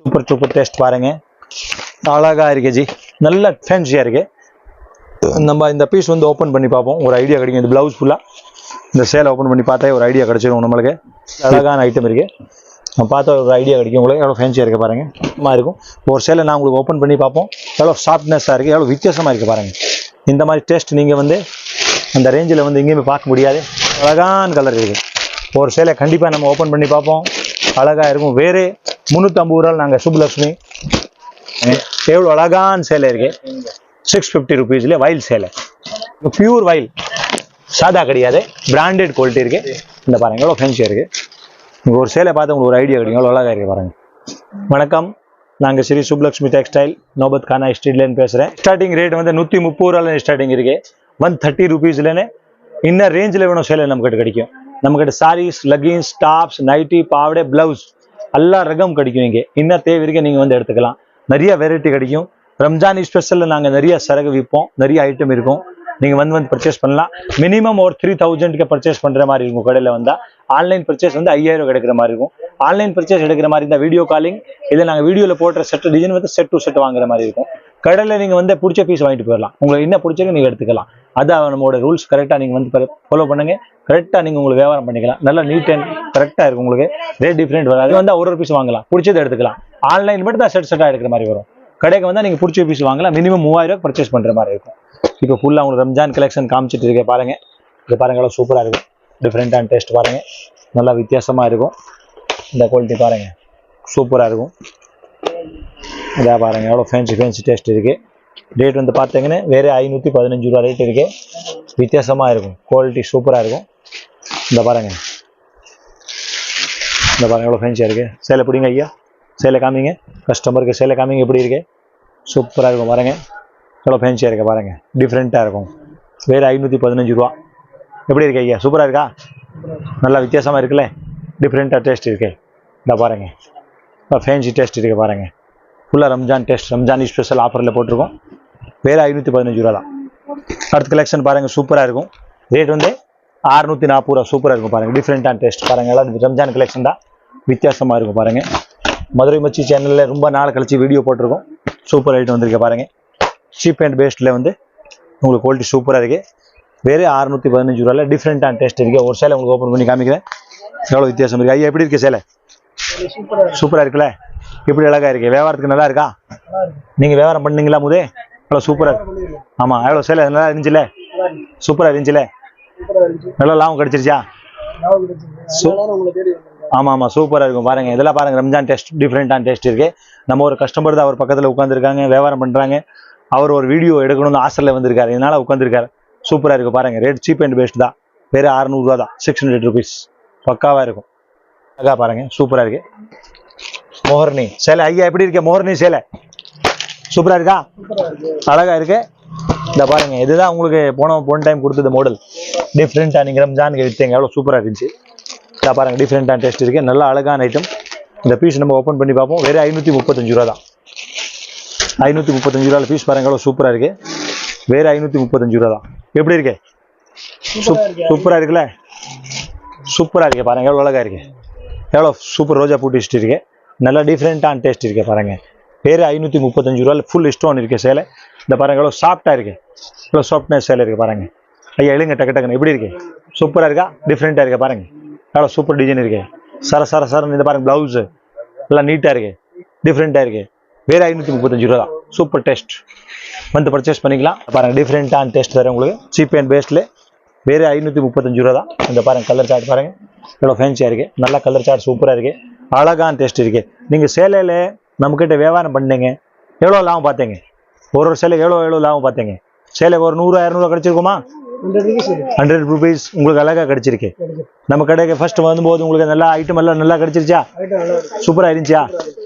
Super super taste பாருங்கள் அழகாக இருக்கு ஜி. நல்ல ஃபேன்சியாக இருக்கு. நம்ம இந்த பீஸ் வந்து ஓப்பன் பண்ணி பார்ப்போம். ஒரு ஐடியா கிடைக்கும். இந்த பிளவுஸ் ஃபுல்லாக இந்த சேலை ஓப்பன் பண்ணி பார்த்தா ஒரு ஐடியா கிடைச்சிடும் நம்மளுக்கு. அழகான ஐட்டம் இருக்குது நம்ம பார்த்தா ஒரு ஐடியா கிடைக்கும் உங்களுக்கு. எவ்வளோ ஃபேன்சியாக இருக்குது பாருங்கள் மாதிரி இருக்கும். ஒரு சேலை நான் உங்களுக்கு ஓப்பன் பண்ணி பார்ப்போம். எவ்வளோ சாஃப்ட்னஸாக இருக்குது எவ்வளோ வித்தியாசமாக இருக்குது பாருங்கள் இந்த மாதிரி டேஸ்ட் நீங்கள் வந்து அந்த ரேஞ்சில் வந்து எங்கேயுமே பார்க்க முடியாது. அழகான கலர் இருக்குது ஒரு சேலை கண்டிப்பாக நம்ம ஓப்பன் பண்ணி பார்ப்போம். அழகாக இருக்கும். வேறு முந்நூற்றம்பது ரூபா நாங்கள் சுப்புலட்சுமி எவ்வளோ அழகான சேலை இருக்கு. சிக்ஸ் ஃபிஃப்டி ருபீஸ்ல வயல் சேலை. பியூர் வயல். சாதா கிடையாது. பிராண்டட் குவாலிட்டி இருக்கு. இந்த பாருங்க எவ்வளோ ஃபேன்சியாக இருக்கு. உங்க ஒரு சேலை பார்த்து உங்களுக்கு ஒரு ஐடியா கிடைக்கும். எவ்வளோ அழகாக இருக்கு பாருங்க. வணக்கம். நாங்கள் ஸ்ரீ சுப்லக்ஷ்மி டெக்ஸ்டைல் நோபத் கானா ஸ்ட்ரீட்லேருந்து பேசுகிறேன் ஸ்டார்டிங் ரேட் வந்து நூற்றி முப்பது ரூபாயில் ஸ்டார்டிங் இருக்கு. ஒன் தேர்ட்டி ருபீஸ்லேன்னு இன்னும் ரேஞ்சில் வேணும் சேலை நம்மக்கிட்ட கிடைக்கும். நம்மக்கிட்ட சாரீஸ் லெகின்ஸ் டாப்ஸ் நைட்டி பாவடை ப்ளவுஸ் எல்லா ரகம் கிடைக்கும் இங்கே. என்ன தேவைக்கு நீங்கள் வந்து எடுத்துக்கலாம். நிறைய வெரைட்டி கிடைக்கும். ரம்ஜான் ஸ்பெஷலில் நாங்கள் நிறைய சரகு விற்போம். நிறைய ஐட்டம் இருக்கும். நீங்கள் வந்து வந்து பர்ச்சேஸ் பண்ணலாம். மினிமம் ஒரு த்ரீ தௌசண்ட்க்கு பர்ச்சேஸ் பண்ணுற மாதிரி இருக்கும் கடையில் வந்தால் ஆன்லைன் பர்ச்சேஸ் வந்து ஐயாயிரம் கிடைக்கிற மாதிரி இருக்கும். ஆன்லைன் பர்ச்சேஸ் எடுக்கிற மாதிரி இருந்தால் வீடியோ காலிங் இல்லை நாங்கள் வீடியோவில் போடுற செட் டிசைன் வந்து செட் டு செட் வாங்குற மாதிரி இருக்கும். கடையில் நீங்கள் வந்து பிடிச்ச பீஸ் வாங்கிட்டு போயிடலாம் உங்களுக்கு என்ன பிடிச்சிருக்கு நீங்கள் எடுத்துக்கலாம். அதான் நம்மளோட ரூல்ஸ் கரெக்டாக நீங்கள் வந்து ஃபாலோ பண்ணுங்க. கரெக்டாக நீங்கள் உங்களுக்கு வியாபாரம் பண்ணிக்கலாம். நல்லா நீட் அண்ட் கரெக்டாக இருக்கும் உங்களுக்கு. ரேட் டிஃப்ரெண்ட் வராது. வந்து ஒரு ஒரு பீஸ் வாங்கலாம். பிடிச்சது எடுத்துக்கலாம். ஆன்லைனில் மட்டும் தான் செட் செட்டாக எடுக்கிற மாதிரி வரும். கடைக்கு வந்தால் நீங்கள் பிடிச்ச பீஸ் வாங்கலாம். மினிமம் மூவாயிரம் ரூபாய் பர்ச்சேஸ் பண்ணுற மாதிரி இருக்கும். இப்போ ஃபுல்லாக உங்களுக்கு ரம்ஜான் கலெக்ஷன் காமிச்சிட்டு இருக்கேன் பாருங்கள் இது பாருங்க எவ்வளோ சூப்பராக இருக்கும் டிஃப்ரெண்ட்டான டேஸ்ட் பாருங்கள் நல்லா வித்தியாசமாக இருக்கும். இந்த குவாலிட்டி பாருங்கள் சூப்பராக இருக்கும். இதாக பாருங்க எவ்வளோ ஃபேன்சி ஃபேன்சி டேஸ்ட் இருக்குது ரேட் வந்து பார்த்தீங்கன்னா வேறு ஐநூற்றி பதினஞ்சு ரூபா ரேட் இருக்குது வித்தியாசமாக இருக்கும். குவாலிட்டி சூப்பராக இருக்கும். இந்த பாருங்க. இந்த பாருங்க எவ்வளோ ஃபேன்சியாக இருக்கு. சேலை பிடிங்க ஐயா. சேலை காமிங்க. கஸ்டமருக்கு சேலை காமிங்க எப்படி இருக்குது சூப்பராக இருக்கும் பாருங்க. எவ்வளோ ஃபேன்சியாக இருக்குது பாருங்க. டிஃப்ரெண்ட்டாக இருக்கும். வேறு ஐநூற்றி பதினஞ்சு ரூபா. எப்படி இருக்கு ஐயா? சூப்பராக இருக்கா? நல்லா வித்தியாசமாக இருக்குல்ல. டிஃப்ரெண்ட்டாக டேஸ்ட் இருக்குது இந்த பாருங்க. ஃபேன்சி டேஸ்ட் இருக்குது பாருங்க. ஃபுல்லாக ரம்ஜான் டேஸ்ட் ரம்ஜான் ஸ்பெஷல் ஆஃபரில் போட்டிருக்கோம். வேறு ஐநூற்றி பதினஞ்சு ரூபா தான் அடுத்த கலெக்ஷன் பாருங்கள் சூப்பராக இருக்கும். ரேட் வந்து அறுநூற்றி நாற்பது ரூபா சூப்பராக இருக்கும் பாருங்கள் டிஃப்ரெண்ட்டான டேஸ்ட் பாருங்கள் எல்லாம் ரம்ஜான் கலெக்ஷன் தான். வித்தியாசமாக இருக்கும் பாருங்கள் மதுரை மச்சி சேனலில் ரொம்ப நாள் கழிச்சு வீடியோ போட்டிருக்கோம். சூப்பர் ஐட்டம் வந்திருக்கு பாருங்கள் சீப் அண்ட் பேஸ்ட்டில் வந்து உங்களுக்கு குவாலிட்டி சூப்பராக இருக்குது வேறு அறுநூற்றி பதினஞ்சு ரூபாயில் டிஃப்ரெண்ட்டான டேஸ்ட் இருக்குது ஒரு சேலை உங்களுக்கு ஓப்பன் பண்ணி காமிக்கிறேன். எவ்வளோ வித்தியாசம் இருக்குது ஐயா எப்படி இருக்கு சேலை? சூப்பராக இருக்குல்ல? இப்படி அழகா இருக்கு? வியாபாரத்துக்கு நல்லா இருக்கா? நீங்கள் வியாபாரம் பண்ணீங்களா முதே? நல்லா சூப்பராக ஆமாம் எவ்வளோ சேலை நல்லா இருந்துச்சுல? சூப்பராக இருந்துச்சுல? நல்லா லாபம் கிடைச்சிருச்சா? ஆமா ஆமாம் ஆமாம் சூப்பராக இருக்கும். பாருங்க இதெல்லாம் பாருங்க ரம்ஜான் டெஸ்ட் டிஃப்ரெண்ட்டான டேஸ்ட் இருக்கு. நம்ம ஒரு கஸ்டமர் தான் அவர் பக்கத்தில் உட்காந்துருக்காங்க வியாபாரம் பண்ணுறாங்க அவர் ஒரு வீடியோ எடுக்கணும்னு ஆசையில் வந்திருக்காரு. இதனால உட்காந்துருக்காரு சூப்பராக இருக்கு பாருங்க. ரேட் சீப் அண்ட் பெஸ்ட் தான். வேறு அறநூறுவா தான். சிக்ஸ் ஹண்ட்ரட் ருபீஸ் பக்காவாக இருக்கும். அழகா பாருங்க சூப்பராக இருக்கு. மோகர்னி சேலை. ஐயா எப்படி இருக்க? மோகர்னி சேலை. சூப்பராக இருக்கா? அழகா இருக்கு. இந்த பாருங்க இதுதான் உங்களுக்கு போன போன டைம் கொடுத்தது மாடல் டிஃப்ரெண்ட்டாக நீங்கள் ரம்ஜானுக்கு விற்றீங்க எவ்வளோ சூப்பராக இருந்துச்சு. இதை பாருங்க டிஃப்ரெண்ட்டான டேஸ்ட் இருக்கு. நல்ல அழகான ஐட்டம் இந்த பீஸ் நம்ம ஓப்பன் பண்ணி பார்ப்போம். வேறு ஐநூற்றி முப்பத்தஞ்சு ரூபா தான். ஐநூற்றி முப்பத்தஞ்சு ரூபாயில் பீஸ் பாருங்க எவ்வளோ சூப்பராக இருக்கு. வேறு ஐநூற்றி முப்பத்தஞ்சு ரூபா தான். எப்படி இருக்கு? சூப்பராக இருக்குல்ல? சூப்பராக இருக்கு பாருங்க எவ்வளோ அழகா இருக்கு. எவ்வளோ சூப்பர் ரோஜா பூ டேஸ்ட் இருக்கு. நல்லா டிஃப்ரெண்ட்டான டேஸ்ட் இருக்கு பாருங்க. வேறு ஐநூற்றி முப்பத்தஞ்சு ரூபாயில் ஃபுல் ஸ்டோன் இருக்கு சேலை. இந்த பாருங்க எவ்வளோ சாஃப்டாக இருக்கு. எவ்வளோ சாஃப்ட்னஸ் சேலை இருக்கு பாருங்க. ஐயா எழுங்க டக்கு டக்குன்னு. எப்படி இருக்கு? சூப்பராக இருக்கா? டிஃப்ரெண்ட்டாக இருக்கா பாருங்க. எவ்வளோ சூப்பர் டிசைன் இருக்கு. சர சர சரன்னு இந்த பாருங்க ப்ளவுஸு எல்லாம் நீட்டாக இருக்கு. டிஃப்ரெண்ட்டாக இருக்கு. வேறு ஐநூற்றி முப்பத்தஞ்சு ரூபா தான். சூப்பர் டேஸ்ட் வந்து பர்ச்சேஸ் பண்ணிக்கலாம். பாருங்கள் டிஃப்ரெண்ட்டான டேஸ்ட் தரேன் உங்களுக்கு. சீப் அண்ட் பேஸ்ட்டில் வேறு ஐநூற்றி முப்பத்தஞ்சு ரூபா தான். இந்த பாருங்க கலர் சார்ட் பாருங்கள் எவ்வளோ ஃபேன்சியாக இருக்குது நல்லா கலர் சார்ட் சூப்பராக இருக்குது அழகான டேஸ்ட் இருக்கு. நீங்கள் சேலையில் நம்மக்கிட்ட வியாபாரம் பண்ணீங்க எவ்வளோ லாபம் பார்த்தீங்க? ஒரு ஒரு சேலைக்கு எவ்வளோ எவ்வளோ லாபம் பார்த்தீங்க? சேலைக்கு ஒரு நூறு இரநூறுவா கிடைச்சிருக்குமா? ஹண்ட்ரட் ருபீஸ் உங்களுக்கு அழகாக கிடைச்சிருக்கு. நம்ம கடைக்கு ஃபர்ஸ்ட் வரும்போது உங்களுக்கு நல்லா ஐட்டம் எல்லாம் நல்லா கிடைச்சிருச்சா? சூப்பராக இருந்துச்சா?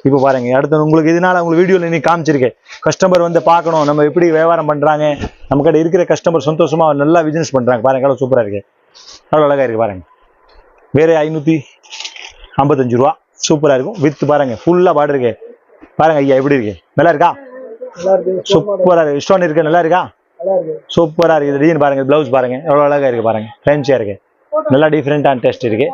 இப்போ பாருங்க அடுத்து உங்களுக்கு இதனால உங்களுக்கு வீடியோவில் நீ காமிச்சிருக்கேன் கஸ்டமர் வந்து பார்க்கணும் நம்ம எப்படி வியாபாரம் பண்ணுறாங்க நம்ம கடை இருக்கிற கஸ்டமர் சந்தோஷமா நல்லா பிஸ்னஸ் பண்ணுறாங்க பாருங்க எவ்வளோ சூப்பராக இருக்கு. எவ்வளோ அழகாக இருக்கு பாருங்க. வேறு ஐநூற்றி ஐம்பத்தஞ்சு ரூபா. சூப்பராக இருக்கும். வித் பாருங்க ஃபுல்லாக பாடு இருக்கு. பாருங்க ஐயா எப்படி இருக்கு? நல்லா இருக்கா? சூப்பராக இருக்கு. ஸ்டோன் இருக்கு நல்லா இருக்கா? சூப்பராக இருக்குது டிசைன் பாருங்க ப்ளவுஸ் பாருங்க. எவ்வளோ அழகாக இருக்கு பாருங்க. ஃபேன்சியாக இருக்கு. நல்லா டிஃப்ரெண்ட்டான டேஸ்ட் இருக்கு.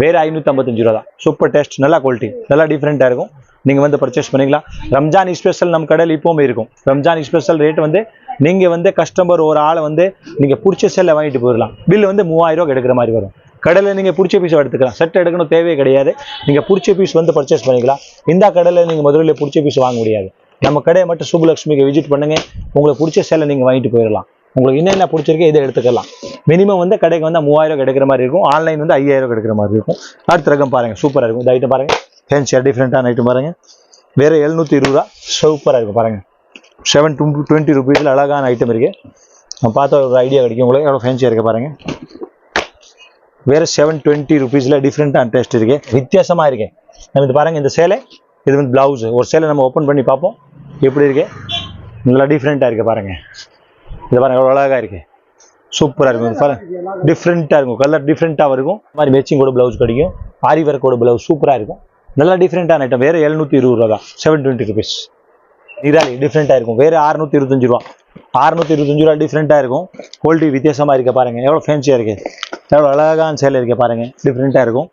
வேறு ஐநூற்றி ஐம்பத்தஞ்சு ரூபா தான். சூப்பர் டேஸ்ட் நல்லா குவாலிட்டி நல்லா டிஃப்ரெண்ட்டாக இருக்கும். நீங்கள் வந்து பர்ச்சேஸ் பண்ணிக்கலாம். ரம்ஜான் ஸ்பெஷல் நம்ம கடையில் இப்போவுமே இருக்கும். ரம்ஜான் ஸ்பெஷல் ரேட் வந்து நீங்கள் வந்து கஸ்டமர் ஒரு ஆளை வந்து நீங்கள் பிடிச்ச செல்லை வாங்கிட்டு போயிடலாம். பில் வந்து மூவாயிரம் ரூபா எடுக்கிற மாதிரி வரும். கடையில் நீங்கள் பிடிச்ச பீஸ் எடுத்துக்கலாம். செட் எடுக்கணும் தேவையே கிடையாது. நீங்கள் பிடிச்ச பீஸ் வந்து பர்ச்சேஸ் பண்ணிக்கலாம். இந்த கடையில் நீங்கள் முதல்ல பிடிச்ச பீஸ் வாங்க முடியாது. நம்ம கடையை மட்டும் சுப்புலட்சுமிக்கு விசிட் பண்ணுங்கள் உங்களுக்கு பிடிச்ச சேலை நீங்கள் வாங்கிட்டு போயிடலாம். உங்களுக்கு என்னென்ன பிடிச்சிருக்கோ இதை எடுத்துக்கலாம். மினிமம் வந்து கடைக்கு வந்து மூவாயிரம் கிடைக்கிற மாதிரி இருக்கும். ஆன்லைன் வந்து ஐயாயிரம் கிடைக்கிற மாதிரி இருக்கும். அடுத்த ரகம் பாருங்க. சூப்பராக இருக்கும். இந்த ஐட்டம் பாருங்க. ஃபேன்சியாக டிஃப்ரெண்ட்டான ஐட்டம் பாருங்கள் வேறு எழுநூற்றி இருபது ரூபா. சூப்பராக இருக்கும். பாருங்கள் செவன் டூ டுவெண்ட்டி ருபீஸில் அழகான ஐட்டம் இருக்குது நம்ம பார்த்தா ஒரு ஐடியா கிடைக்கும் உங்களுக்கு. எவ்வளோ ஃபேன்சியாக இருக்கு பாருங்கள் வேற செவன் டுவெண்ட்டி ருபீஸில் டிஃப்ரெண்ட்டான டேஸ்ட் இருக்கு. வித்தியாசமாக இருக்கு. நம்ம இது பாருங்கள் இந்த சேலை இது வந்து பிளவுஸ் ஒரு சேலை நம்ம ஓப்பன் பண்ணி பார்ப்போம். எப்படி இருக்கு? நல்லா டிஃப்ரெண்ட்டாக இருக்குது பாருங்கள் இது பாருங்கள் எவ்வளோ அழகாக இருக்குது சூப்பராக இருக்கும். பாருங்கள் பாருங்க டிஃப்ரெண்ட்டாக இருக்கும். கலர் டிஃப்ரெண்ட்டாக இருக்கும். இந்த மாதிரி மேட்சிங்கோட ப்ளவுஸ் கிடைக்கும். ஆரி ஒர்க்கோட ப்ளவுஸ் சூப்பராக இருக்கும். நல்லா டிஃப்ரெண்ட்டான ஐட்டம் வேறு எழுநூற்றி இருபது ரூபா தான் செவன் டுவெண்ட்டி ருபீஸ் நிராலி டிஃப்ரெண்ட்டாக இருக்கும். வேறு அறுநூத்தி இருபத்தஞ்சு ரூபா. அறுநூத்தி இருபத்தஞ்சு ரூபா டிஃப்ரெண்ட்டாக இருக்கும். குவாலிட்டி வித்தியாசமாக இருக்க பாருங்க. எவ்வளோ ஃபேன்சியாக இருக்கு. எவ்வளோ அழகான சேலை இருக்க பாருங்க. டிஃப்ரெண்ட்டாக இருக்கும்.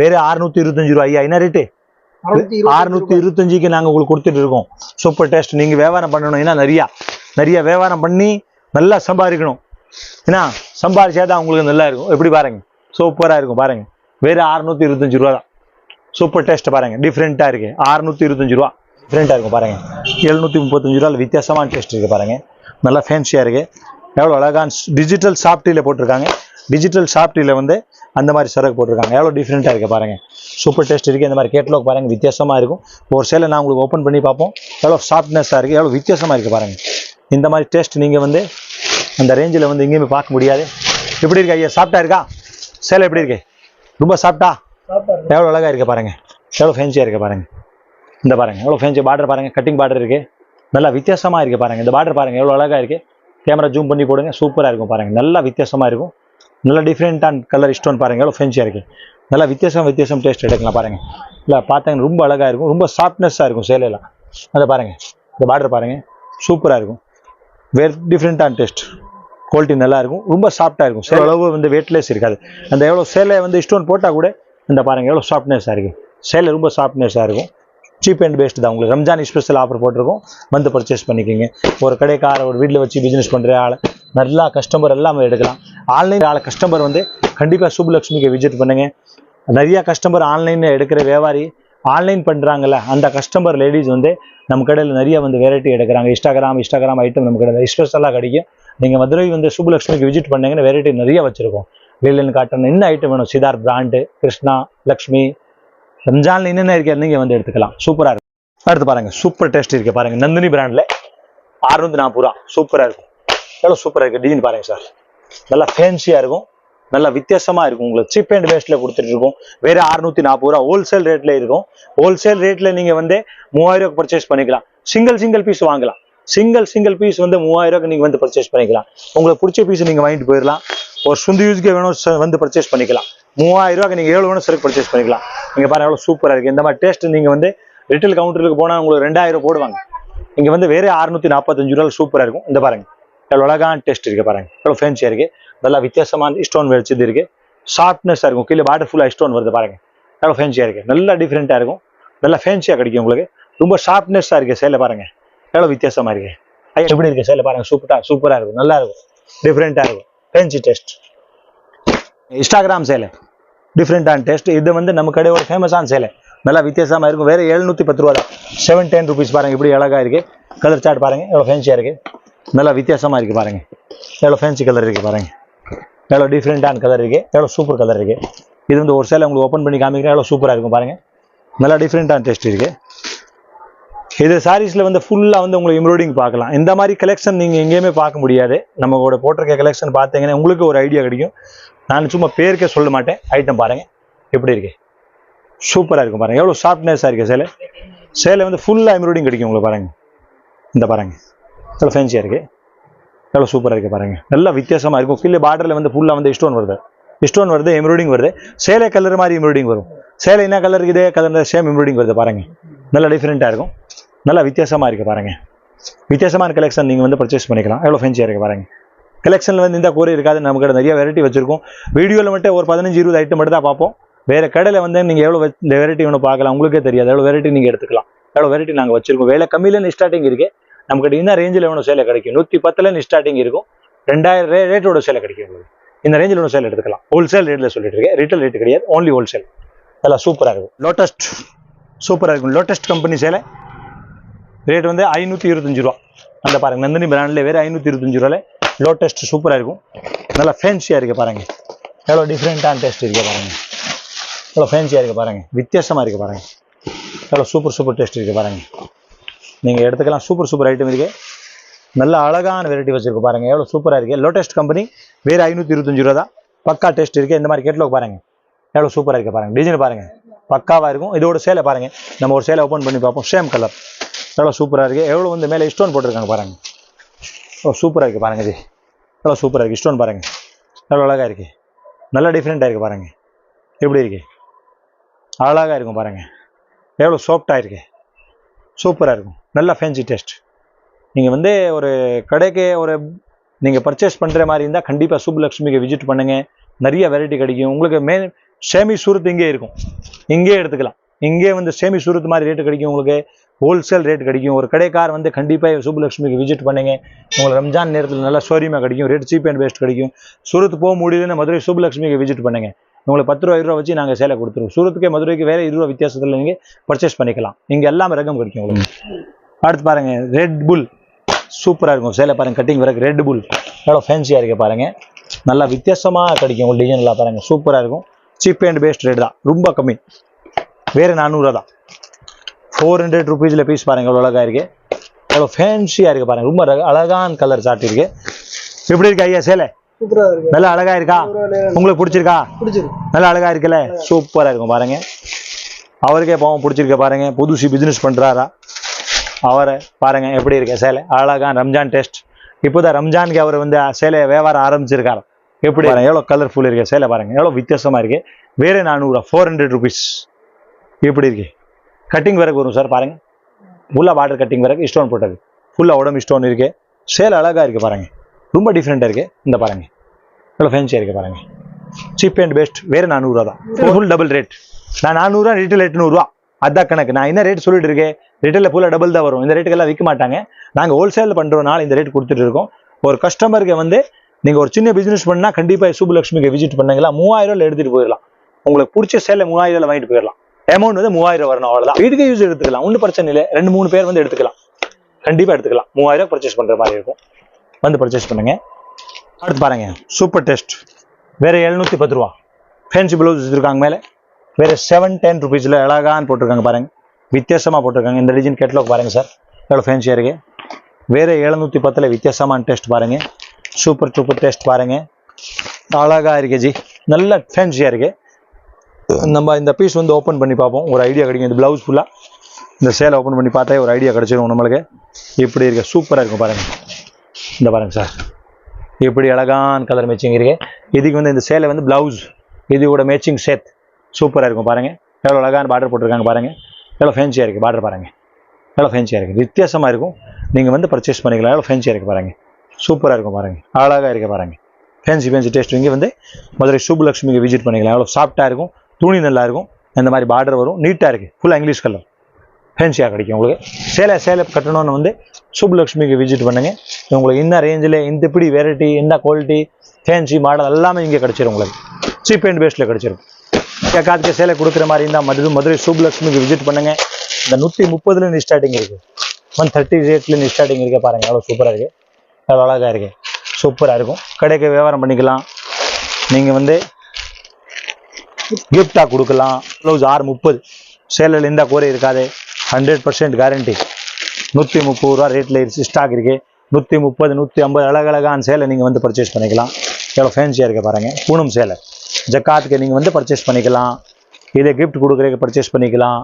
வேறு அறுநூத்தி இருபத்தஞ்சு ரூபா ஐயா என்ன ரேட்டு அறுநூத்தி இருபத்தஞ்சுக்கு நாங்கள் உங்களுக்கு கொடுத்துட்டு இருக்கோம். சூப்பர் டேஸ்ட் நீங்கள் வியாபாரம் பண்ணணும். ஏன்னா நிறையா நிறைய வியாபாரம் பண்ணி நல்லா சம்பாதிக்கணும். ஏன்னா சம்பாதிச்சா தான் உங்களுக்கு நல்லா இருக்கும். எப்படி பாருங்க? சூப்பராக இருக்கும். பாருங்க. வேறு அறுநூத்தி இருபத்தஞ்சு ரூபா தான். சூப்பர் டேஸ்ட் பாருங்க. டிஃப்ரெண்ட்டாக இருக்கு. அறுநூத்தி இருபத்தஞ்சு ரூபா. டிஃப்ரெண்ட்டாக இருக்கும் பாருங்க. எழுநூற்றி முப்பத்தஞ்சு ரூபாயில் வித்தியாசமான டேஸ்ட் இருக்கு பாருங்க. நல்லா ஃபேன்சியாக இருக்கு. எவ்வளோ அழகான டிஜிட்டல் சாஃப்டியில் போட்டிருக்காங்க. டிஜிட்டல் சாஃப்டியில் வந்து அந்த மாதிரி சரக்கு போட்டிருக்காங்க. எவ்வளோ டிஃப்ரெண்ட்டாக இருக்கு பாருங்க. சூப்பர் டேஸ்ட் இருக்குது இந்த மாதிரி கேட்லாக் பாருங்க வித்தியாசமாக இருக்கும். ஒரு சேலை நான் உங்களுக்கு ஓப்பன் பண்ணி பார்ப்போம். எவ்வளோ சாஃப்ட்னஸாக இருக்குது எவ்வளோ வித்தியாசமாக இருக்குது பாருங்க. இந்த மாதிரி டேஸ்ட் நீங்கள் வந்து அந்த ரேஞ்சில் வந்து எங்கேயுமே பார்க்க முடியாது. எப்படி இருக்கு ஐயா? சாஃப்டா இருக்கா? சேலை எப்படி இருக்கு? ரொம்ப சாஃப்டா எவ்வளோ அழகாக இருக்கு பாருங்க. எவ்வளோ ஃபேன்சியாக இருக்கு பாருங்க. இந்த பாருங்க எவ்வளோ ஃபேன்சி பார்டர் பாருங்க கட்டிங் பார்டர் இருக்கு. நல்லா வித்தியாசமாக இருக்கு பாருங்க இந்த பார்டர் பாருங்க எவ்வளோ அழகாக இருக்கு. கேமரா ஜூம் பண்ணி போடுங்க சூப்பராக இருக்கும் பாருங்க நல்லா வித்தியாசமாக இருக்கும். நல்லா டிஃப்ரெண்ட்டான கலர் ஸ்டோன் பாருங்க எவ்வளோ ஃபேன்சியாக இருக்கு. நல்லா வித்தியாசம் வித்தியாசம் டேஸ்ட் எடுக்கலாம் பாருங்க. இல்லை பார்த்தாங்க ரொம்ப அழகாக இருக்கும் ரொம்ப சாஃப்ட்னஸ்ஸாக இருக்கும் சேலையெல்லாம் அதை பாருங்கள் இந்த பார்டர் பாருங்கள் சூப்பராக இருக்கும். வேறு டிஃப்ரெண்ட்டான டேஸ்ட் குவாலிட்டி நல்லாயிருக்கும் ரொம்ப சாஃப்டாக இருக்கும். சேலை அளவு வந்து வெயிட்லெஸ் இருக்காது. அந்த எவ்வளோ சேலை வந்து ஸ்டோன் போட்டால் கூட இந்த பாருங்கள் எவ்வளோ சாஃப்ட்னஸாக இருக்குது சேலை ரொம்ப சாஃப்ட்னஸ்ஸாக இருக்கும். சீப் அண்ட் பெஸ்ட் தான். உங்களுக்கு ரம்ஜான் ஸ்பெஷல் ஆஃபர் போட்டிருக்கோம். வந்து பர்ச்சேஸ் பண்ணிக்கோங்க. ஒரு கடைக்கார ஒரு வீட்டில் வச்சு பிஸ்னஸ் பண்ணுற ஆள். நல்லா கஸ்டமர் எல்லாமே எடுக்கலாம். ஆன்லைன் ஆள் கஸ்டமர் வந்து கண்டிப்பாக சுப்லக்ஷ்மிக்கு விசிட் பண்ணுங்கள் நிறையா கஸ்டமர் ஆன்லைனில் எடுக்கிற வியாபாரி ஆன்லைன் பண்ணுறாங்கல்ல அந்த கஸ்டமர் லேடிஸ் வந்து நம்ம கடையில் நிறைய வந்து வெரைட்டி எடுக்கிறாங்க. இன்ஸ்டாகிராம் இன்ஸ்டாகிராம் ஐட்டம் நம்ம கடையில் ஸ்பெஷலாக கிடைக்கும். நீங்கள் மதுரை வந்து சுப்புலக்ஷ்மிக்கு விசிட் பண்ணீங்கன்னா வெரைட்டி நிறைய வச்சுருக்கோம். லீலன் காட்டன் என்ன ஐட்டம் வேணும்? சிதார் பிராண்டு கிருஷ்ணா லக்ஷ்மி ரம்ஜான்ல என்னென்ன இருக்கு நீங்கள் வந்து எடுத்துக்கலாம். சூப்பராக இருக்கும். அடுத்து பாருங்க சூப்பர் டேஸ்ட் இருக்கு. பாருங்க நந்தினி பிராண்டில் அறுநூத்தி நாற்பது ரூபா. சூப்பராக இருக்கும். எவ்வளோ சூப்பராக இருக்கு? டிசைன் பாருங்க சார் நல்லா ஃபேன்சியாக இருக்கும். நல்லா வித்தியாசமாக இருக்கும். உங்களுக்கு சீப் அண்ட் பேஸ்ட்ல கொடுத்துட்டு இருக்கும். வேற அறுநூத்தி நாற்பது ரூபா. ஹோல்சேல் ரேட்ல இருக்கும். ஹோல்சேல் ரேட்ல நீங்க வந்து மூவாயிரம் ரூபாய்க்கு பர்ச்சேஸ் பண்ணிக்கலாம். சிங்கிள் சிங்கிள் பீஸ் வாங்கலாம். சிங்கிள் சிங்கிள் பீஸ் வந்து மூவாயிரம் ரூபாய்க்கு நீங்க வந்து பர்ச்சேஸ் பண்ணிக்கலாம். உங்களுக்கு பிடிச்ச பீஸ் நீங்க வாங்கிட்டு போயிடலாம். ஒரு சுந்து யூஸ்க்கு வேணும் வந்து பர்ச்சேஸ் பண்ணிக்கலாம். மூவாயிரம் ரூபாய்க்கு நீங்கள் ஏழு வேணும் சரக்கு பர்ச்சேஸ் பண்ணிக்கலாம். நீங்கள் பாருங்கள் எவ்வளோ சூப்பராக இருக்கு. இந்த மாதிரி டேஸ்ட் நீங்கள் வந்து ரிட்டேல் கவுண்டருக்கு போனால் உங்களுக்கு ரெண்டாயிரம் போடுவாங்க. இங்கே வந்து வேறு அறுநூத்தி நாற்பத்தஞ்சு ரூபாய் சூப்பராக இருக்கும். இந்த பாருங்க. எவ்வளோ அழகான டேஸ்ட் இருக்குது பாருங்க. எவ்வளோ ஃபேன்சியாக இருக்கு. நல்லா வித்தியாசமான ஸ்டோன் வச்சது இருக்குது ஷார்ப்னஸாக இருக்கும். கீழே பாட்டர் ஃபுல்லாக ஸ்டோன் வருது பாருங்க. எவ்வளோ ஃபேன்சியாக இருக்கு. நல்லா டிஃப்ரெண்ட்டாக இருக்கும். நல்லா ஃபேன்சியாக கிடைக்கும் உங்களுக்கு. ரொம்ப ஷார்ப்னஸாக இருக்குது சேலை பாருங்க. எவ்வளோ வித்தியாசமா இருக்குது ஐயா எப்படி இருக்குது சேலை பாருங்க? சூப்பராக சூப்பராக இருக்கும். நல்லா இருக்கும். டிஃப்ரெண்ட்டாக இருக்கும். ஃபேன்சி டேஸ்ட் இன்ஸ்டாகிராம் சேலை. டிஃப்ரெண்டான டெஸ்ட் இது வந்து நம்ம கடையோட ஃபேமஸான சேலை. நல்லா வித்தியாசமா இருக்கும். வேற எழுநூத்தி பத்து ரூபா தான். செவன் டென் ருபீஸ் பாருங்க. இப்படி அழகா இருக்கு. கலர் சார்ட் பாருங்க. எவ்வளோ ஃபேன்சியாக இருக்குது நல்லா வித்தியாசமா இருக்கு பாருங்க. எவ்வளோ ஃபேன்சி கலர் இருக்கு பாருங்க. எவ்வளோ டிஃப்ரெண்ட்டான கலர் இருக்கு. எவ்வளோ சூப்பர் கலர் இருக்குது இது வந்து ஒரு சேலை உங்களுக்கு ஓப்பன் பண்ணி காமிக்கிறேன். எவ்வளோ சூப்பராக இருக்கும் பாருங்க. நல்லா டிஃப்ரெண்ட்டான டேஸ்ட் இருக்கு. இது சாரீஸில் வந்து ஃபுல்லாக வந்து உங்களுக்கு எம்ப்ராய்டிங் பார்க்கலாம். இந்த மாதிரி கலெக்ஷன் நீங்கள் எங்கேயுமே பார்க்க முடியாது. நம்ம கூட போட்டிருக்க கலெக்ஷன் பார்த்தீங்கன்னா உங்களுக்கு ஒரு ஐடியா கிடைக்கும். நான் சும்மா பேருக்கே சொல்ல மாட்டேன். ஐட்டம் பாருங்கள் எப்படி இருக்கு? சூப்பராக இருக்கும் பாருங்கள் எவ்வளோ ஷார்ப்னஸாக இருக்குது சேலை? சேலை வந்து ஃபுல்லாக எம்ப்ராய்டிங் கிடைக்கும் உங்களுக்கு பாருங்கள் இந்த பாருங்கள் நல்லா ஃபேன்சியாக இருக்குது எவ்வளோ சூப்பராக இருக்குது பாருங்கள் நல்லா வித்தியாசமாக இருக்கும். கீழே பார்டரில் வந்து ஃபுல்லாக வந்து ஸ்டோன் வருது. ஸ்டோன் வருது எம்ப்ராய்டிங் வருது. சேலை கலர் மாதிரி எம்ப்ராய்டிங் வரும். சேலை என்ன கலர் இருக்குது? இதே கலர் சேம் எம்ப்ராய்டிங் வருது பாருங்கள் நல்லா டிஃப்ரெண்ட்டாக இருக்கும். நல்லா வித்தியாசமாக இருக்குது பாருங்கள் வித்தியாசமான கலெக்ஷன் நீங்கள் வந்து பர்ச்சேஸ் பண்ணிக்கலாம். எவ்வளோ ஃபென்சியாக இருக்கு பாருங்க. கலெக்ஷனில் வந்து இந்த கூறு இருக்காது நம்ம கிட்ட நிறைய வெரைட்டி வச்சுருக்கோம். வீடியோவில் மட்டும் ஒரு பதினஞ்சு இருபது ஐட்டம் மட்டும் தான் பார்ப்போம். வேறு கடையில் வந்து நீங்கள் எவ்வளோ இந்த வெரைட்டி ஒன்று பார்க்கலாம். உங்களுக்கே தெரியாது. எவ்வளோ வெரைட்டி நீங்கள் எடுத்துக்கலாம். எவ்வளோ வெரைட்டி நாங்கள் வச்சுருக்கோம். வேலை கம்மியிலேருந்து ஸ்டார்டிங் இருக்குது நமக்கு இந்த ரேஞ்சில் வேணும் சேலை கிடைக்கும்? நூற்றி பத்துலேருந்து ஸ்டார்டிங் இருக்கும். ரெண்டாயிரம் ரே ரேட்டோட சேலை கிடைக்கும் உங்களுக்கு. இந்த ரேஞ்சில் ஒன்று சேல் எடுத்துக்கலாம். ஹோல்சேல் ரேட்டில் சொல்லிட்டு இருக்கேன். ரீட்டைல் ரேட் கிடையாது. ஓன்லி ஹோல்சேல் நல்லா சூப்பராக இருக்கும். லோட்டஸ்ட் சூப்பராக இருக்கும். லோட்டஸ்ட் கம்பெனி சேலை ரேட் வந்து ஐநூற்றி இருபத்தஞ்சு ரூபா. அந்த பாருங்க நந்தினி பிராண்டில் வேறு ஐநூற்றி இருபத்தஞ்சு ரூபாயில் லோட்டஸ்ட் சூப்பராக இருக்கும். நல்லா ஃபேன்சியாக இருக்குது பாருங்க. எவ்வளோ டிஃப்ரெண்ட்டான டேஸ்ட் இருக்குது பாருங்க. எவ்வளோ ஃபேன்சியாக இருக்குது பாருங்க. வித்தியாசமாக இருக்குது பாருங்க. எவ்வளோ சூப்பர் சூப்பர் டேஸ்ட் இருக்குது பாருங்க. நீங்கள் எடுத்துக்கலாம் சூப்பர் சூப்பர் ஐட்டம் இருக்குது நல்ல அழகான வெரைட்டி வச்சுருக்கு பாருங்க. எவ்வளோ சூப்பராக இருக்கு. லோட்டஸ்ட் கம்பெனி வேறு ஐநூற்றி இருபத்தஞ்சு ரூபா தான். பக்கா டேஸ்ட் இருக்குது இந்த மாதிரி கேட்லாக் பாருங்க. எவ்வளோ சூப்பராக இருக்குது பாருங்க. டிசைன் பாருங்க. பக்காவாக இருக்கும். இதோட சேலை பாருங்க. நம்ம ஒரு சேலை ஓப்பன் பண்ணி பார்ப்போம். சேம் கலர் எவ்வளோ சூப்பராக இருக்குது எவ்வளோ வந்து மேலே ஸ்டோன் போட்டிருக்காங்க பாருங்கள் ஓ சூப்பராக இருக்குது பாருங்கள் இது. நல்லா சூப்பராக இருக்குது ஸ்டோன் பாருங்கள் நல்லா அழகாக இருக்குது நல்லா டிஃப்ரெண்ட்டாக இருக்குது பாருங்கள் எப்படி இருக்கு? அழகாக இருக்கும் பாருங்கள் எவ்வளோ சாஃப்டாக இருக்கு. சூப்பராக இருக்கும். நல்ல ஃபேன்சி டேஸ்ட் நீங்கள் வந்து ஒரு கடைக்கு ஒரு நீங்கள் பர்ச்சேஸ் பண்ணுற மாதிரி இருந்தால் கண்டிப்பாக சுப்புலக்ஷ்மிக்கு விசிட் பண்ணுங்கள் நிறைய வெரைட்டி கிடைக்கும். உங்களுக்கு மெயின் சேமி சூரத் இங்கே இருக்கும். இங்கே எடுத்துக்கலாம். இங்கே வந்து சேமி சூரத் மாதிரி ரேட்டு கிடைக்கும் உங்களுக்கு. ஹோல்சேல் ரேட் கிடைக்கும். ஒரு கடைக்கார் வந்து கண்டிப்பாக சுப்புலக்ஷ்மிக்கு விசிட் பண்ணுங்க. உங்களுக்கு ரம்ஜான் நேரத்தில் நல்லா சௌரியமாக கிடைக்கும். ரேட் சீப் அண்ட் பெஸ்ட் கிடைக்கும். சூரத் போக முடியலன்னு மதுரை சுப்புலக்ஷ்மிக்கு விசிட் பண்ணுங்க. உங்களுக்கு பத்து ரூபா இருபது வச்சு நாங்கள் சேலை கொடுத்துருவோம். சூரத்துக்கே மதுரைக்கு வேறு இருபது வித்தியாசத்தில் நீங்கள் பர்ச்சேஸ் பண்ணிக்கலாம். இங்கே எல்லாமே ரகம் கிடைக்கும் உங்களுக்கு. அடுத்து பாருங்க ரெட் புல் சூப்பராக இருக்கும். சேலை பாருங்க கட்டிங் வரக்கு ரெட் புல் எவ்வளோ ஃபேன்சியாக இருக்கு பாருங்க. நல்லா வித்தியாசமாக கிடைக்கும் உங்களுக்கு டிசைன் எல்லாம் பாருங்க. சூப்பராக இருக்கும். சீப் அண்ட் பெஸ்ட் ரேட் தான். ரொம்ப கம்மி. வேறு நானூறுரூவா தான். ஃபோர் ஹண்ட்ரட் ருபீஸில் பீஸ் பாருங்க எவ்வளோ அழகாக இருக்கு. எவ்வளோ ஃபேன்சியாக இருக்கு பாருங்க. ரொம்ப அழகா- அழகான கலர் சாட்டி இருக்கு. எப்படி இருக்கு ஐயா சேலை? நல்லா அழகா இருக்கா? உங்களுக்கு பிடிச்சிருக்கா? நல்லா அழகா இருக்குல்ல? சூப்பரா இருக்கும் பாருங்க. அவருக்கே பாவம் பிடிச்சிருக்க பாருங்க. புதுசு பிசினஸ் பண்றாரா? அவரை பாருங்க எப்படி இருக்க சேலை? அழகா ரம்ஜான் டெஸ்ட் இப்போதான் ரம்ஜானுக்கு அவர் வந்து சேலையை வியாபாரம் ஆரம்பிச்சிருக்காரு. எப்படி எவ்வளோ கலர்ஃபுல் இருக்கு சேலை பாருங்க. எவ்வளோ வித்தியாசமா இருக்கு. வேற நானூறுரூவா ஃபோர் ஹண்ட்ரட் ருபீஸ் எப்படி இருக்கு? கட்டிங் வரைக்கும் வரும் சார் பாருங்கள் ஃபுல்லாக பார்டர் கட்டிங் வரைக்கும் ஸ்டோன் போட்டது. ஃபுல்லாக உடம்பு ஸ்டோன் இருக்குது சேலை அழகா இருக்கு பாருங்கள் ரொம்ப டிஃப்ரெண்ட்டாக இருக்கு. இந்த பாருங்கள் நல்லா ஃபேன்சியாக இருக்கு பாருங்கள் சீப் அண்ட் பெஸ்ட் வேறு நானூறுரூவா தான். ஃபுல் டபுள் ரேட் நான் நானூறுரூவா ரீட்டைல் எட்நூறுரூவா அதான் கணக்கு. நான் என்ன ரேட் சொல்லிட்டு இருக்கேன்? ரீட்டைலில் ஃபுல்லாக டபுள் தான் வரும். இந்த ரேட்டுக்கெல்லாம் விற்க மாட்டாங்க. நாங்கள் ஹோல்சேல் பண்ணுறதுனால இந்த ரேட் கொடுத்துட்டு இருக்கோம். ஒரு கஸ்டமருக்கு வந்து நீங்கள் ஒரு சின்ன பிஸ்னஸ் பண்ணால் கண்டிப்பாக சுப்புலட்சுமிக்கு விசிட் பண்ணுங்களா? மூவாயிரம் எடுத்துகிட்டு போயிடலாம். உங்களுக்கு பிடிச்ச சேலை மூவாயிரம் வாங்கிட்டு போயிடலாம். அமௌண்ட் வந்து மூவாயிரம் வரணும் அவ்வளவுதான். வீட்டுக்கு யூஸ் எடுத்துக்கலாம். ஒன்றும் பிரச்சனை இல்லை. ரெண்டு மூணு பேர் வந்து எடுத்துக்கலாம். கண்டிப்பாக எடுத்துக்கலாம். மூவாயிரம் பர்ச்சேஸ் பண்ணுற மாதிரி இருக்கும். வந்து பர்ச்சேஸ் பண்ணுங்க. அடுத்து பாருங்க. சூப்பர் டெஸ்ட் வேற எழுநூத்தி பத்து ரூபா. ஃபேன்சி ப்ளவுஸ் வச்சிருக்காங்க மேலே. வேற செவன் டென் ருபீஸில் அழகான்னு போட்டிருக்காங்க பாருங்க. வித்தியாசமா போட்டிருக்காங்க. இந்த டிசைன் கேட்லாக் பாருங்க சார் எவ்வளோ ஃபேன்சியாக இருக்கு. வேற எழுநூத்தி பத்தில் வித்தியாசமான டெஸ்ட் பாருங்க. சூப்பர் சூப்பர் டெஸ்ட் பாருங்க. அழகா இருக்கு ஜி. நல்ல ஃபேன்சியாக இருக்கு. நம்ம இந்த பீஸ் வந்து ஓப்பன் பண்ணி பார்ப்போம். ஒரு ஐடியா கிடைக்கும். இந்த ப்ளவுஸ் ஃபுல்லாக இந்த சேலை ஓப்பன் பண்ணி பார்த்தா ஒரு ஐடியா கிடச்சிடும் நம்மளுக்கு. இப்படி இருக்குது சூப்பராக இருக்கும் பாருங்கள் இந்த பாருங்கள் சார் எப்படி அழகான கலர் மேட்சிங் இருக்கு. இதுக்கு வந்து இந்த சேலை வந்து பிளவுஸ் இதோட மேட்சிங் சேத் சூப்பராக இருக்கும் பாருங்கள் எவ்வளோ அழகான பார்டர் போட்டிருக்காங்க பாருங்கள் எவ்வளோ ஃபேன்சியாக இருக்குது பார்டர் பாருங்கள் எவ்வளோ ஃபேன்சியாக இருக்குது வித்தியாசமாக இருக்கும். நீங்கள் வந்து பர்ச்சேஸ் பண்ணிக்கலாம். எவ்வளோ ஃபேன்சியாக இருக்குது பாருங்கள் சூப்பராக இருக்கும் பாருங்கள் அழகாக இருக்குது பாருங்க. ஃபேன்சி ஃபேன்சி டேஸ்ட் இங்கே வந்து மதுரை சுப்புலக்ஷ்மிக்கு விசிட் பண்ணிக்கலாம். எவ்வளோ சாஃப்ட்டாக இருக்கும். துணி நல்லா இருக்கும். இந்த மாதிரி பார்டர் வரும். நீட்டாக இருக்குது ஃபுல்லாக இங்கிலீஷ் கலர் ஃபேன்சியாக கிடைக்கும் உங்களுக்கு. சேலை சேலை கட்டணும்னு வந்து சுப்லக்ஷ்மிக்கு விசிட் பண்ணுங்கள் உங்களுக்கு இந்த ரேஞ்சில் இந்த இப்படி வெரைட்டி இந்த குவாலிட்டி ஃபேன்சி மாடல் எல்லாமே இங்கே கிடச்சிரும் உங்களுக்கு. சீப் அண்ட் பேஸ்ட்டில் கிடச்சிரும். கேட்காதுக்கு சேலை கொடுக்குற மாதிரி இருந்தால் மதுரை மதுரை சுப்புலட்சுமிக்கு விசிட் பண்ணுங்கள் இந்த நூற்றி முப்பதுலேருந்து ஸ்டார்டிங் இருக்குது ஒன் தேர்ட்டி ரேட்லேருந்து ஸ்டார்டிங் இருக்கு. பாருங்க எவ்வளோ சூப்பராக இருக்குது எவ்வளோ அழகாக இருக்கு. சூப்பராக இருக்கும். கடைக்கு வியாபாரம் பண்ணிக்கலாம். நீங்கள் வந்து கிஃப்டாக கொடுக்கலாம். ப்ளவுஸ் ஆறு முப்பது சேலில் எந்த குறை இருக்காது. ஹண்ட்ரட் பர்சன்ட் கேரண்டி நூற்றி முப்பது ரூபா ரேட்டில் ஸ்டாக் இருக்கு நூற்றி முப்பது நூற்றி ஐம்பது அழகழகான சேலை நீங்கள் வந்து பர்ச்சேஸ் பண்ணிக்கலாம். எவ்வளோ ஃபேன்சியாக இருக்க பாருங்க. பூனம் சேலை ஜக்காத்துக்கு நீங்கள் வந்து பர்ச்சேஸ் பண்ணிக்கலாம். இதை கிஃப்ட் கொடுக்குறதுக்கு பர்ச்சேஸ் பண்ணிக்கலாம்.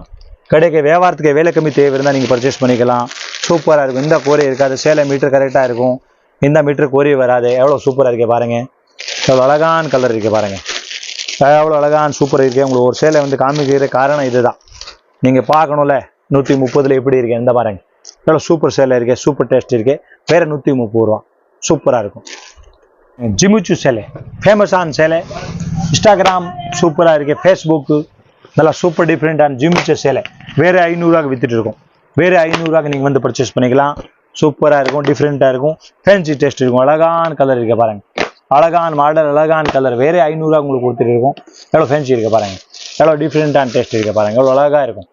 கடைக்கு வியாபாரத்துக்கு வேலை கம்மி தேவை இருந்தால் நீங்கள் பர்ச்சேஸ் பண்ணிக்கலாம். சூப்பராக இருக்கும். இந்த கோரி இருக்காது. சேலை மீட்டர் கரெக்டாக இருக்கும். இந்த மீட்டர் கோரி வராது. எவ்வளோ சூப்பராக இருக்கு பாருங்க. எவ்வளோ அழகான கலர் இருக்கு பாருங்க. எவ்வளோ அழகான சூப்பர் இருக்கு உங்களுக்கு ஒரு சேலை வந்து காமிக்கிற காரணம் இதுதான். நீங்கள் பார்க்கணும்ல நூற்றி முப்பதில் எப்படி இருக்கு இந்த பாருங்க. எவ்வளோ சூப்பர் சேலை இருக்கு சூப்பர் டேஸ்ட் இருக்கு வேற நூற்றி முப்பது ரூபா. சூப்பராக இருக்கும். ஜிமிச்சு சேலை ஃபேமஸான சேலை. இன்ஸ்டாகிராம் சூப்பராக இருக்கே ஃபேஸ்புக்கு நல்லா சூப்பர் டிஃப்ரெண்ட்டான ஜிமிச்ச சேலை. வேறு ஐநூறுரூவாக்கு விற்றுட்டு இருக்கும். வேறு ஐநூறுரூவாக்கு நீங்கள் வந்து பர்ச்சேஸ் பண்ணிக்கலாம். சூப்பராக இருக்கும் டிஃப்ரெண்ட்டாக இருக்கும் ஃபேன்சி டேஸ்ட் இருக்கும் அழகான கலர் இருக்க பாருங்க. அழகான் மாடல் அழகான் கலர் வேறு ஐநூறுரூவா உங்களுக்கு கொடுத்துட்டு எவ்வளோ ஃபேன்சி இருக்க பாருங்க. எவ்வளோ டிஃப்ரெண்ட்டான டேஸ்ட் இருக்க பாருங்க. எவ்வளோ அழகாக இருக்கும்.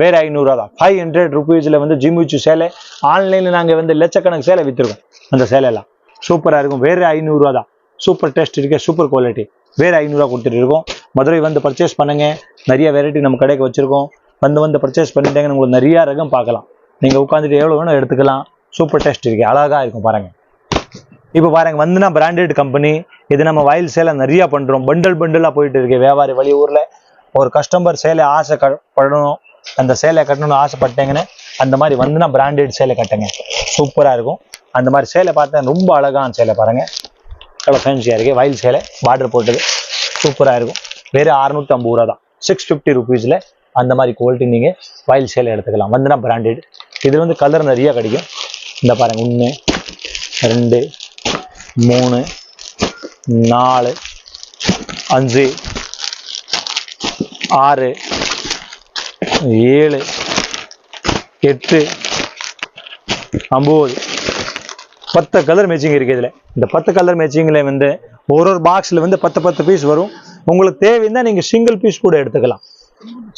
வேறு ஐநூறுரூவா தான். ஃபைவ் ஹண்ட்ரட் ருபீஸில் வந்து ஜிம்மிச்சு சேலை. ஆன்லைனில் நாங்கள் வந்து லட்சக்கணக்கு சேலை விற்றுருக்கோம் அந்த சேலையெல்லாம். சூப்பராக இருக்கும். வேறு ஐநூறுரூவா தான். சூப்பர் டேஸ்ட் இருக்கே. சூப்பர் குவாலிட்டி வேறு ஐநூறுரூவா கொடுத்துட்டு இருக்கோம் மதுரை வந்து பர்ச்சேஸ் பண்ணுங்கள் நிறைய வெரைட்டி நம்ம கடைக்கு வச்சுருக்கோம். வந்து வந்து பர்ச்சேஸ் பண்ணிட்டீங்கன்னு உங்களுக்கு நிறையா ரகம் பார்க்கலாம். நீங்கள் உட்காந்துட்டு எவ்வளோ வேணும் எடுத்துக்கலாம். சூப்பர் டேஸ்ட் இருக்கே. அழகாக இருக்கும் பாருங்கள் இப்போ பாருங்க வந்துனா பிராண்டட் கம்பெனி இது நம்ம வயல் சேலை நிறையா பண்ணுறோம் பண்டல் பண்டலாக போயிட்டு இருக்கு. வியாபாரி வழி ஊரில் ஒரு கஸ்டமர் சேலை ஆசை க- படணும். அந்த சேலை கட்டணும்னு ஆசைப்பட்டேங்கன்னு அந்த மாதிரி வந்துனா பிராண்டட் சேலை கட்டுங்க. சூப்பராக இருக்கும். அந்த மாதிரி சேலை பார்த்தேன். ரொம்ப அழகான சேலை பாருங்க. நல்லா ஃபேன்சியாக இருக்கு. வயல் சேலை பார்டர் போட்டது. சூப்பராக இருக்கும். வெறும் அறுநூத்தி ஐம்பது ரூபா தான். சிக்ஸ் ஃபிஃப்டி ருபீஸில் அந்த மாதிரி குவாலிட்டி நீங்கள் வயல் சேலை எடுத்துக்கலாம். வந்துனா பிராண்டட் இது வந்து கலர் நிறையா கிடைக்கும். இந்த பாருங்க ஒன்று ரெண்டு மூணு நாலு அஞ்சு ஆறு ஏழு எட்டு ஒம்பது. பத்து கலர் மேட்சிங் இருக்கு இதில். இந்த பத்து கலர் மேட்சிங்கில் வந்து ஒரு ஒரு பாக்ஸில் வந்து பத்து பத்து பீஸ் வரும். உங்களுக்கு தேவைன்னா நீங்கள் சிங்கிள் பீஸ் கூட எடுத்துக்கலாம்.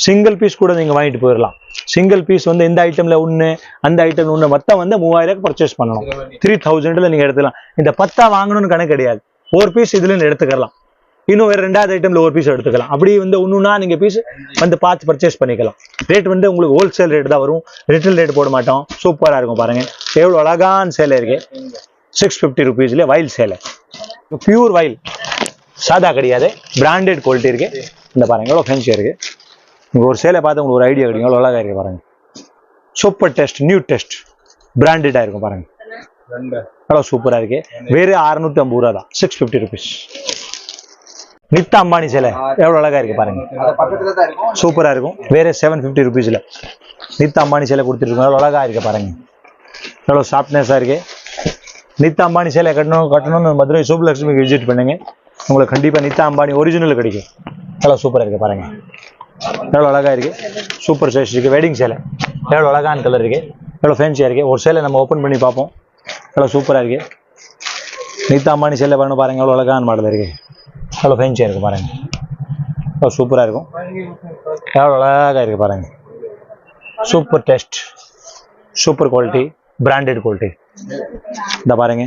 சிங்கிள் பீஸ் கூட நீங்கள் வாங்கிட்டு போயிடலாம் சிங்கிள் பீஸ் வந்து இந்த ஐட்டம்ல ஒன்று அந்த ஐட்டம் ஒன்று மொத்தம் வந்து மூவாயிரம் பர்ச்சேஸ் பண்ணணும் த்ரீ தௌசண்ட்ல நீங்கள் எடுத்துக்கலாம். இந்த பத்தா வாங்கணும்னு கணக்கு கிடையாது. ஒரு பீஸ் இதுல இருந்து எடுத்துக்கலாம். இன்னும் வேற ரெண்டாவது ஐட்டம்ல ஒரு பீஸ் எடுத்துக்கலாம். அப்படி வந்து ஒன்றுனா நீங்க பீஸ் வந்து பார்த்து பர்ச்சேஸ் பண்ணிக்கலாம். ரேட் வந்து உங்களுக்கு ஹோல்சேல் ரேட் தான் வரும். ரிட்டல் ரேட் போட மாட்டோம். சூப்பரா இருக்கும் பாருங்க. எவ்வளோ அழகான சேலை இருக்கு. சிக்ஸ் ஃபிஃப்டி ருபீஸ்ல வயல் சேலை. பியூர் வயல். சாதா கிடையாது. பிராண்டட் குவாலிட்டி இருக்கு. இந்த பாருங்க எவ்வளோ ஃபேன்சியாக இருக்கு. உங்க ஒரு சேலை பார்த்து உங்களுக்கு ஒரு ஐடியா கிடைக்கும். எவ்வளோ அழகா இருக்கு பாருங்க. சூப்பர் டெஸ்ட் நியூ டெஸ்ட் பிராண்டடாக இருக்கும் பாருங்க. எவ்வளோ சூப்பராக இருக்கு. வேறு அறுநூத்தி ஐம்பது ரூபா தான் six fifty rupees Nita Ambani சேலை. எவ்வளோ அழகா இருக்கு பாருங்க. தான் இருக்கும். சூப்பரா இருக்கும். வேற செவன் ஃபிஃப்டி ருபீஸ்ல நித்தா அம்பானி சேலை கொடுத்துருக்கோம். எவ்வளோ அழகா இருக்கு பாருங்க. எவ்வளோ சாஃப்ட்னஸாக இருக்கு. நித்தா அம்பானி சேலை கட்டணும் கட்டணும்னு மதுரை சூப்பலட்சுமிக்கு விசிட் பண்ணுங்க. உங்களுக்கு கண்டிப்பாக நித்தா அம்பானி ஒரிஜினல் கிடைக்கும். எவ்வளோ சூப்பராக இருக்கு பாருங்க. எவ்வளோ அழகா இருக்கு. சூப்பர் சைஸ் இருக்கு. வெட்டிங் சேலை எவ்வளோ அழகான கலர் இருக்கு. எவ்வளோ ஃபேன்சியாக இருக்கு. ஒரு சேலை நம்ம ஓப்பன் பண்ணி பார்ப்போம். எவ்வளோ சூப்பராக இருக்கு. நீதா அம்பானி சேலை பண்ண பாருங்க எவ்வளோ அழகான மாடல் இருக்கு. எவ்வளோ ஃபேன்சியாக இருக்கு பாருங்க. எவ்வளோ சூப்பராக இருக்கும். எவ்வளோ அழகாக இருக்கு பாருங்க. Super taste super quality branded quality இந்த பாருங்க.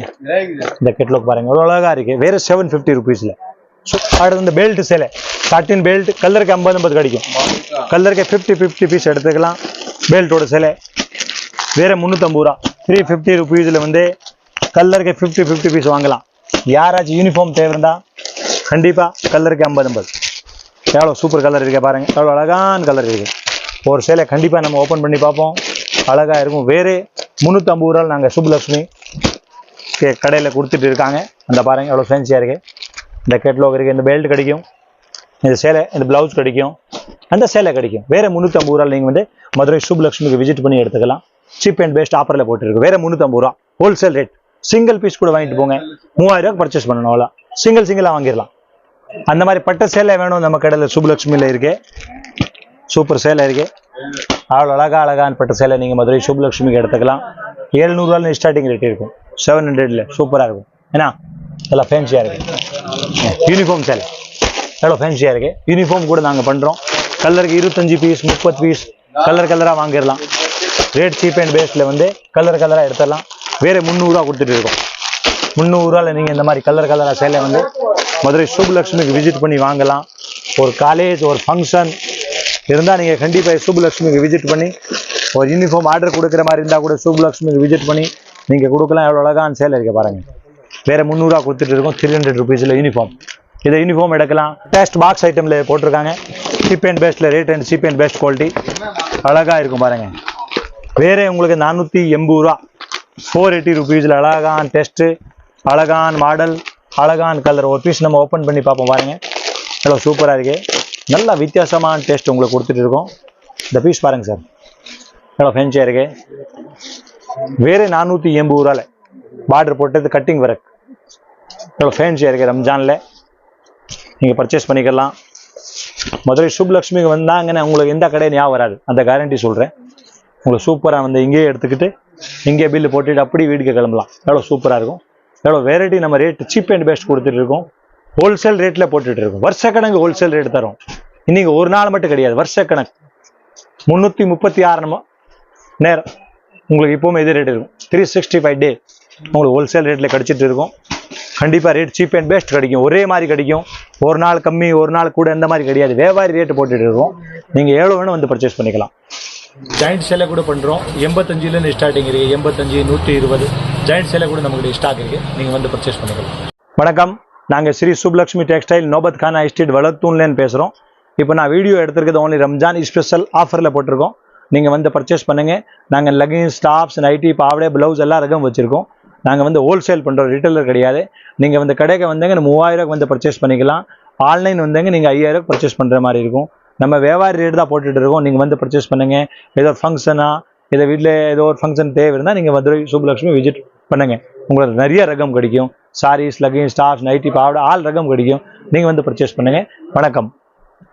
இந்த கெட்லாக் பாருங்க. எவ்வளோ அழகா இருக்கு. வேற செவன் ஃபிஃப்டி ருபீஸ்ல அடுத்து இந்த பெல்ட் சேலை. காட்டின் பெல்ட் கலருக்கு ஐம்பது ஐம்பது கிடைக்கும். கலருக்கு ஃபிஃப்டி ஃபிஃப்டி பீஸ் எடுத்துக்கலாம். பெல்ட்டோட சேலை. வேறு முந்நூற்றம்பது ரூபா. த்ரீ ஃபிஃப்டி ருபீஸில் வந்து கலருக்கு ஃபிஃப்டி ஃபிஃப்டி பீஸ் வாங்கலாம். யாராச்சும் யூனிஃபார்ம் தேவை இருந்தால் கண்டிப்பாக கலருக்கு ஐம்பது ஐம்பது. எவ்வளோ சூப்பர் கலர் இருக்கே பாருங்க. எவ்வளோ அழகான கலர் இருக்குது ஒரு சேலை கண்டிப்பாக நம்ம ஓப்பன் பண்ணி பார்ப்போம். அழகாக இருக்கும். வேறு முந்நூற்றம்பது ரூபா நாங்கள் சுப்லக்ஷ்மி கடையில் கொடுத்துட்டு இருக்காங்க. அந்த பாருங்கள் எவ்வளோ ஃபேன்சியாக இருக்கு. இந்த கேட்லாக் இருக்கு இந்த பெல்ட் கிடைக்கும் இந்த சேலை இந்த ப்ளவுஸ் கிடைக்கும் அந்த சேலை கிடைக்கும். வேற முந்நூற்றம்பது ரூபா நீங்கள் வந்து மதுரை சுப்லக்ஷ்மிக்கு விசிட் பண்ணி எடுத்துக்கலாம். சீப் அண்ட் பெஸ்ட் ஆஃபரில் போட்டுருக்கு. வேற முந்நூற்றம்பது ரூபா. ஹோல்சேல் ரேட் சிங்கிள் பீஸ் கூட வாங்கிட்டு போங்க. மூவாயிரம் ரூபாய் பர்ச்சேஸ் பண்ணணும் அவ்வளோ சிங்கிள் சிங்கிளாக வாங்கிடலாம். அந்த மாதிரி பட்ட சேலை வேணும் நம்ம கடையில் சுப்லக்ஷ்மியில் இருக்கு. சூப்பர் சேலை இருக்கு. அவ்வளோ அழகா அழகான பட்ட சேலை நீங்கள் மதுரை சுப்லக்ஷ்மிக்கு எடுத்துக்கலாம். ஏழ்நூறுவால ஸ்டார்டிங் ரேட் இருக்கும். செவன் ஹண்ட்ரட்ல சூப்பராக இருக்கும். ஏன்னா எல்லாம் ஃபேன்சியாக இருக்கு. யூனிஃபார்ம் சேலை எவ்வளோ ஃபேன்சியாக இருக்குது யூனிஃபார்ம் கூட நாங்கள் பண்ணுறோம் கலருக்கு இருபத்தஞ்சு பீஸ் முப்பது பீஸ் கலர் கலராக வாங்கிடலாம். ரேட் சீப் அண்ட் பேஸில் வந்து கலர் கலராக எடுத்துடலாம். வேறு முந்நூறுரூவா கொடுத்துட்டு இருக்கோம். முந்நூறுரூவாவில் நீங்கள் இந்த மாதிரி கலர் கலராக சேலை வந்து மதுரை சுப்புலட்சுமிக்கு விசிட் பண்ணி வாங்கலாம். ஒரு காலேஜ் ஒரு ஃபங்க்ஷன் இருந்தால் நீங்கள் கண்டிப்பாக சுபலக்ஷ்மிக்கு விசிட் பண்ணி ஒரு யூனிஃபார்ம் ஆர்டர் கொடுக்குற மாதிரி இருந்தால் கூட சுபலக்ஷ்மிக்கு விசிட் பண்ணி நீங்கள் கொடுக்கலாம். எவ்வளோ அழகான சேலை இருக்க பாருங்க. வேறு முந்நூறுரூவா கொடுத்துட்டு இருக்கோம் த்ரீ ஹண்ட்ரட் ருபீஸில் யூனிஃபார்ம் இதை யூனிஃபார்ம் எடுக்கலாம். டேஸ்ட் பாக்ஸ் ஐட்டமில் போட்டிருக்காங்க. Cheap and பெஸ்ட்டில் rate and cheap and best quality அழகாக இருக்கும் பாருங்கள் வேறு உங்களுக்கு நானூற்றி எண்பது ரூபா. ஃபோர் எயிட்டி ருபீஸில் அழகான் டெஸ்ட்டு அழகான் மாடல் அழகான் கலர் ஒரு பீஸ் நம்ம ஓப்பன் பண்ணி பார்ப்போம் பாருங்கள் நல்லா சூப்பராக இருக்குது நல்ல வித்தியாசமான டேஸ்ட் உங்களுக்கு கொடுத்துட்டு இருக்கோம். இந்த பீஸ் பாருங்கள் சார் நல்லா ஃபென்ச்சியாக இருக்குது வேறு நானூற்றி எண்பது ரூபாவில் பார்டர் போட்டது கட்டிங் வரக்கு எவ்வளோ ஃபேன்சியாக இருக்குது ரம்ஜானில்? நீங்கள் பர்ச்சேஸ் பண்ணிக்கலாம். மதுரை சுப்லக்ஷ்மிக்கு வந்தாங்கன்னா உங்களுக்கு எந்த கடையும் ஞாபகம் வராது. அந்த கேரண்டி சொல்கிறேன் உங்களுக்கு சூப்பராக வந்து இங்கேயே எடுத்துக்கிட்டு இங்கே பில்லு போட்டுட்டு அப்படி வீட்டுக்கு கிளம்பலாம். எவ்வளோ சூப்பராக இருக்கும். எவ்வளோ வெரைட்டி நம்ம ரேட் சீப் அண்ட் பெஸ்ட் கொடுத்துட்டு இருக்கோம். ஹோல்சேல் ரேட்டில் போட்டுட்டு இருக்கோம். வருஷ கணக்கு ஹோல்சேல் ரேட் தரும். இன்னைக்கு ஒரு நாள் மட்டும் கிடையாது வருஷ கணக்கு முந்நூற்றி முப்பத்தி ஆறு நேரம். உங்களுக்கு இப்போவுமே இது ரேட் இருக்கும். த்ரீ சிக்ஸ்டி ஃபைவ் டே உங்களுக்கு ஹோல்சேல் ரேட்டில் கிடச்சிட்டு இருக்கும். கண்டிப்பாக ரேட் சீப் அண்ட் பெஸ்ட் கிடைக்கும். ஒரே மாதிரி கிடைக்கும். ஒரு நாள் கம்மி ஒரு நாள் கூட இந்த மாதிரி கிடையாது. வியாபாரி ரேட்டு போட்டுட்டு இருக்கோம். நீங்கள் எவ்வளோ வேணும் வந்து பர்ச்சேஸ் பண்ணிக்கலாம். ஜாயிண்ட் சேலை கூட பண்ணுறோம் எண்பத்தஞ்சிலேருந்து ஸ்டார்டிங் இருக்குது எண்பத்தஞ்சு நூற்றி இருபது. ஜாயிண்ட் சேலை கூட நம்மளுடைய ஸ்டாக் இருக்குது நீங்கள் வந்து பர்ச்சேஸ் பண்ணிக்கலாம். வணக்கம். நாங்கள் ஸ்ரீ சுப்லக்ஷ்மி டெக்ஸ்டைல் நோபத் கானா எஸ்டேட் வளத்தூன்லேன்னு பேசுகிறோம் இப்போ நான் வீடியோ எடுத்திருக்கிறது only ரம்ஜான் ஸ்பெஷல் ஆஃபரில் போட்டிருக்கோம். நீங்கள் வந்து பர்ச்சேஸ் பண்ணுங்கள் நாங்கள் லெகின்ஸ் டாப்ஸ் நைட்டி பாவடை ப்ளவுஸ் எல்லா ரகம் வச்சுருக்கோம். நாங்கள் வந்து ஹோல்சேல் பண்ணுறோம் ரீட்டைலர் கிடையாது. நீங்கள் வந்து கடைக்கு வந்தீங்க மூவாயிரம் வந்து பர்ச்சேஸ் பண்ணிக்கலாம். ஆன்லைன் வந்தாங்க நீங்கள் ஐயாயிரம் பர்ச்சேஸ் பண்ணுற மாதிரி இருக்கும். நம்ம வியாபாரி ரேட் தான் போட்டுட்டு இருக்கோம். நீங்கள் வந்து பர்ச்சேஸ் பண்ணுங்கள் ஏதோ ஃபங்க்ஷனாக ஏதோ வீட்டில் ஏதோ ஒரு ஃபங்க்ஷன் தேவை இருந்தால் நீங்கள் மதுரை சுப்புலட்சுமி விசிட் பண்ணுங்கள் உங்களுக்கு நிறைய ரகம் கிடைக்கும். சாரீஸ் லகின்ஸ் டாப்ஸ் நைட்டி பாவடை ஆல் ரகம் கிடைக்கும். நீங்கள் வந்து பர்ச்சேஸ் பண்ணுங்கள் வணக்கம்.